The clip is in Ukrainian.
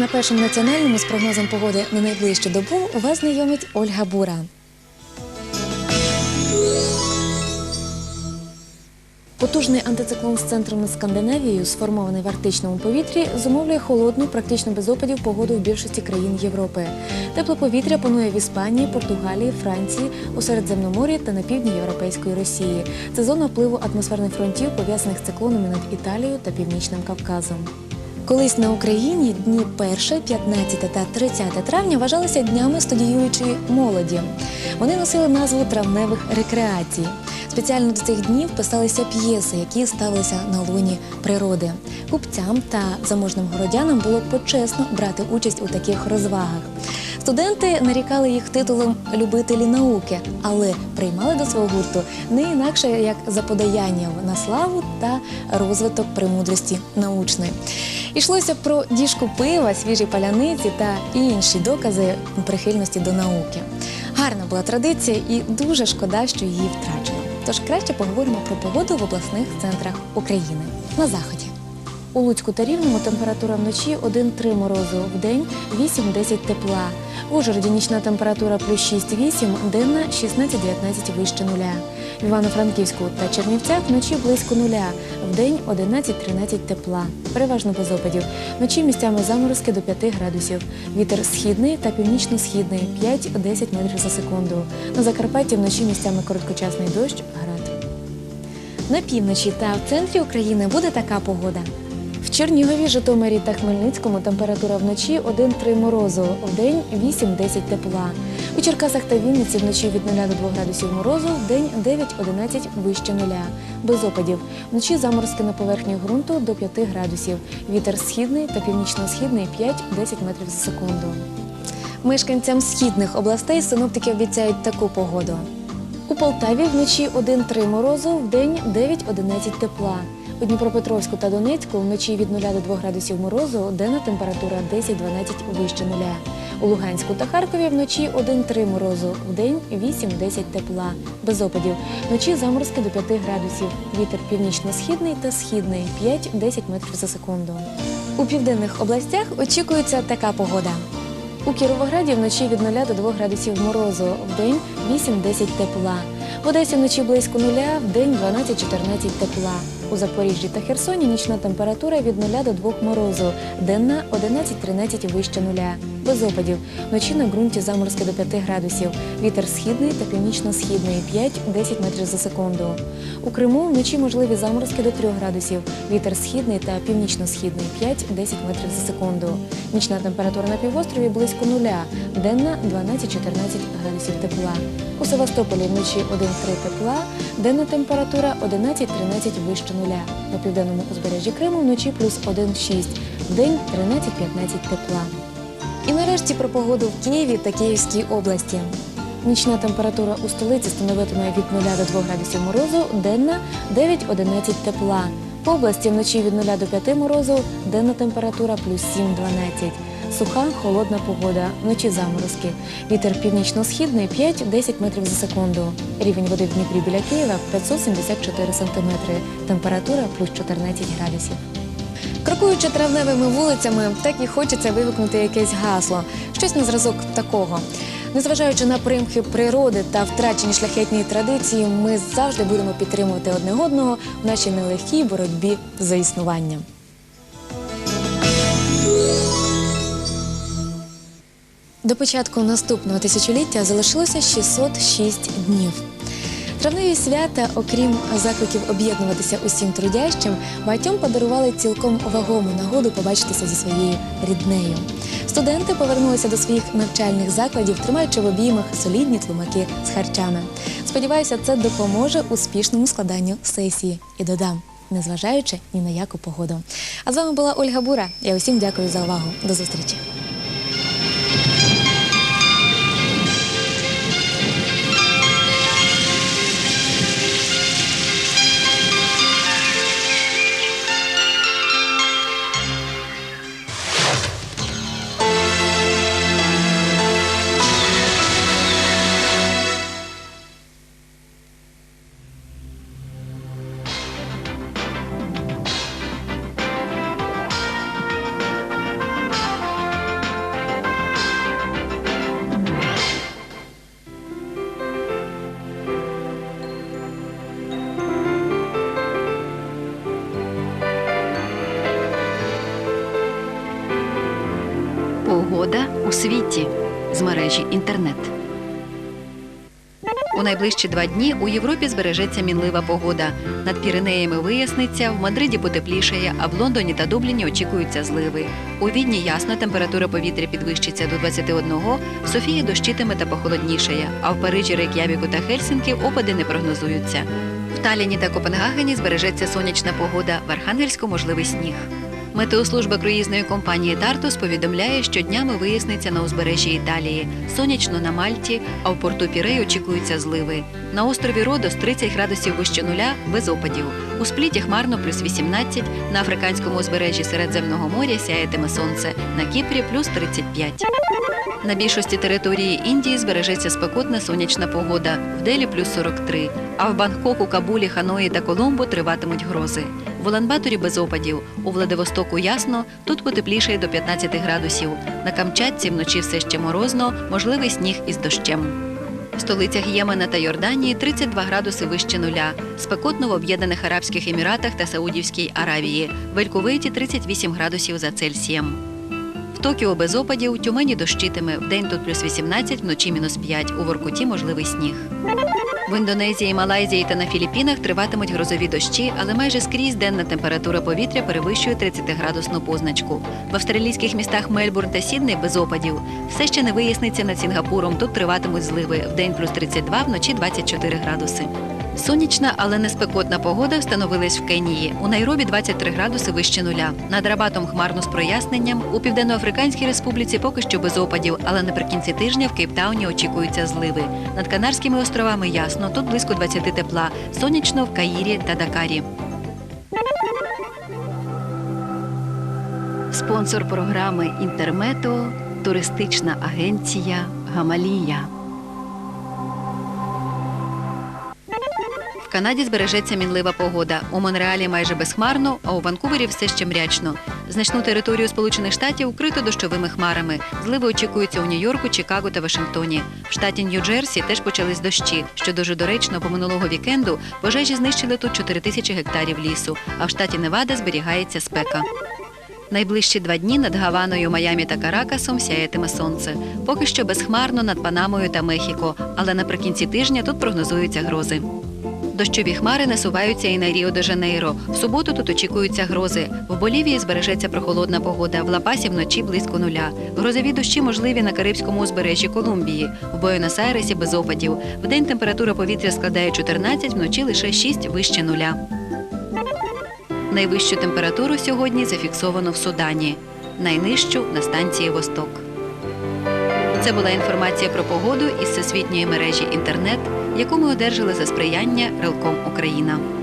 на першому національному з прогнозом погоди на найближчу добу вас знайомить Ольга Бура. Потужний антициклон з центром Скандинавією, сформований в арктичному повітрі, зумовлює холодну, практично без опадів погоду в більшості країн Європи. Тепле повітря панує в Іспанії, Португалії, Франції, у Середземномор'ї та на півдні Європейської Росії. Це зона впливу атмосферних фронтів, пов'язаних з циклонами над Італією та Північним Кавказом. Колись на Україні дні 1, 15 та 30 травня вважалися днями студіюючої молоді. Вони носили назву травневих рекреацій. Спеціально до цих днів писалися п'єси, які ставилися на луні природи. Купцям та заможним городянам було почесно брати участь у таких розвагах. Студенти нарікали їх титулом любителі науки, але приймали до свого гурту не інакше як за подаяння на славу та розвиток премудрості научної. Йшлося про діжку пива, свіжі паляниці та інші докази прихильності до науки. Гарна була традиція і дуже шкода, що її втрачено. Тож краще поговоримо про погоду в обласних центрах України на заході. У Луцьку та Рівному температура вночі 1-3 морозу, в день 8-10 тепла. В Ужгороді нічна температура плюс 6-8, денна 16-19 вище нуля. В Івано-Франківську та Чернівцях вночі близько нуля, в день 11-13 тепла. Переважно без опадів. Вночі місцями заморозки до 5 градусів. Вітер східний та північно-східний 5-10 метрів за секунду. На Закарпатті вночі місцями короткочасний дощ, град. На півночі та в центрі України буде така погода. В Чернігові, Житомирі та Хмельницькому температура вночі 1-3 морозу, вдень 8-10 тепла. У Черкасах та Вінниці вночі від 0 до 2 градусів морозу, вдень 9-11 вище нуля. Без опадів. Вночі заморозки на поверхні ґрунту до 5 градусів. Вітер східний та північно-східний 5-10 метрів за секунду. Мешканцям східних областей синоптики обіцяють таку погоду. У Полтаві вночі 1-3 морозу, вдень 9-11 тепла. У Дніпропетровську та Донецьку вночі від 0 до 2 градусів морозу, денна температура 10-12 вище нуля. У Луганську та Харкові вночі 1-3 морозу, вдень 8-10 тепла. Без опадів. Вночі заморозки до 5 градусів. Вітер північно-східний та східний 5-10 метрів за секунду. У південних областях очікується така погода. У Кіровограді вночі від 0 до 2 градусів морозу, вдень 8-10 тепла. В Одесі вночі близько нуля, вдень 12-14 тепла. У Запоріжжі та Херсоні нічна температура від 0 до 2 морозу, денна 11-13 вище нуля. Без опадів. Вночі на ґрунті заморозки до 5 градусів. Вітер східний та північно-східний 5-10 метрів за секунду. У Криму вночі можливі заморозки до 3 градусів. Вітер східний та північно-східний 5-10 метрів за секунду. Нічна температура на півострові близько нуля, денна 12-14 градусів тепла. У Севастополі вночі 1-3 тепла, денна температура 11-13 вище нуля. На південному узбережжі Криму вночі плюс 1-6, вдень 13-15 тепла. І нарешті про погоду в Києві та Київській області. Нічна температура у столиці становитиме від 0 до 2 градусів морозу, денна 9-11 тепла. По області вночі від 0 до 5 морозу, денна температура плюс 7-12. Суха, холодна погода, вночі заморозки. Вітер північно-східний 5-10 метрів за секунду. Рівень води в Дніпрі біля Києва 574 сантиметри. Температура плюс 14 градусів. Крокуючи травневими вулицями, так і хочеться вивикнути якесь гасло, щось на зразок такого. Незважаючи на примхи природи та втрачені шляхетні традиції, ми завжди будемо підтримувати одне одного в нашій нелегкій боротьбі за існування. До початку наступного тисячоліття залишилося 606 днів. Травневі свята, окрім закликів об'єднуватися усім трудящим, багатьом подарували цілком вагому нагоду побачитися зі своєю ріднею. Студенти повернулися до своїх навчальних закладів, тримаючи в обіймах солідні тлумаки з харчами. Сподіваюся, це допоможе успішному складанню сесії. І додам, незважаючи ні на яку погоду. А з вами була Ольга Бура. Я усім дякую за увагу. До зустрічі. Погода у світі з мережі інтернет. У найближчі два дні у Європі збережеться мінлива погода. Над Піренеями виясниться, в Мадриді потеплішає, а в Лондоні та Дубліні очікуються зливи. У Відні ясно температура повітря підвищиться до 21, в Софії дощитиме та похолоднішає, а в Парижі, Рейк'явіку та Хельсінкі опади не прогнозуються. В Таліні та Копенгагені збережеться сонячна погода, в Архангельську можливий сніг. Метеослужба круїзної компанії Тартус повідомляє, що днями виясниться на узбережжі Італії, сонячно на Мальті, а в порту Пірей очікуються зливи. На острові Родос 30 градусів вище нуля без опадів. У спліті хмарно плюс 18, на африканському узбережжі Середземного моря сяєтиме сонце, на Кіпрі плюс 35. На більшості території Індії збережеться спекотна сонячна погода, в Делі плюс 43, а в Бангкоку, Кабулі, Ханої та Коломбо триватимуть грози. В Улан-Баторі без опадів, у Владивостоку ясно, тут потеплішає до 15 градусів. На Камчатці вночі все ще морозно, можливий сніг із дощем. В столицях Ємена та Йорданії 32 градуси вище нуля, спекотно в Об'єднаних Арабських Еміратах та Саудівській Аравії, в Ель-Кувейті 38 градусів за Цельсієм. В Токіо без опадів, Тюмені дощитиме, вдень тут плюс 18, вночі мінус 5, у Воркуті можливий сніг. В Індонезії, Малайзії та на Філіппінах триватимуть грозові дощі, але майже скрізь денна температура повітря перевищує 30-градусну позначку. В австралійських містах Мельбурн та Сідней без опадів. Все ще не виясниться над Сінгапуром. Тут триватимуть зливи. В день плюс 32, вночі 24 градуси. Сонячна, але не спекотна погода встановилась в Кенії. У Найробі 23 градуси вище нуля. Над Рабатом хмарно з проясненням. У Південноафриканській республіці поки що без опадів, але наприкінці тижня в Кейптауні очікуються зливи. Над Канарськими островами ясно, тут близько 20 тепла. Сонячно в Каїрі та Дакарі. Спонсор програми Інтермето туристична агенція Гамалія. Канаді збережеться мінлива погода. У Монреалі майже безхмарно, а у Ванкувері все ще мрячно. Значну територію Сполучених Штатів укрито дощовими хмарами. Зливи очікуються у Нью-Йорку, Чикаго та Вашингтоні. В штаті Нью-Джерсі теж почались дощі, що дуже доречно, бо минулого вікенду пожежі знищили тут 4 тисячі гектарів лісу, а в штаті Невада зберігається спека. Найближчі два дні над Гаваною, Майамі та Каракасом сяятиме сонце. Поки що безхмарно над Панамою та Мехіко, але наприкінці тижня тут прогнозуються грози. Дощові хмари насуваються і на Ріо де Жанейро. В суботу тут очікуються грози. В Болівії збережеться прохолодна погода. В Лапасі вночі близько нуля. Грозові дощі можливі на Карибському узбережжі Колумбії. В Буенос-Айресі без опадів. Вдень температура повітря складає 14, вночі лише 6 вище нуля. Найвищу температуру сьогодні зафіксовано в Судані, найнижчу на станції Восток. Це була інформація про погоду із всесвітньої мережі інтернет, яку ми одержали за сприяння Релком Україна.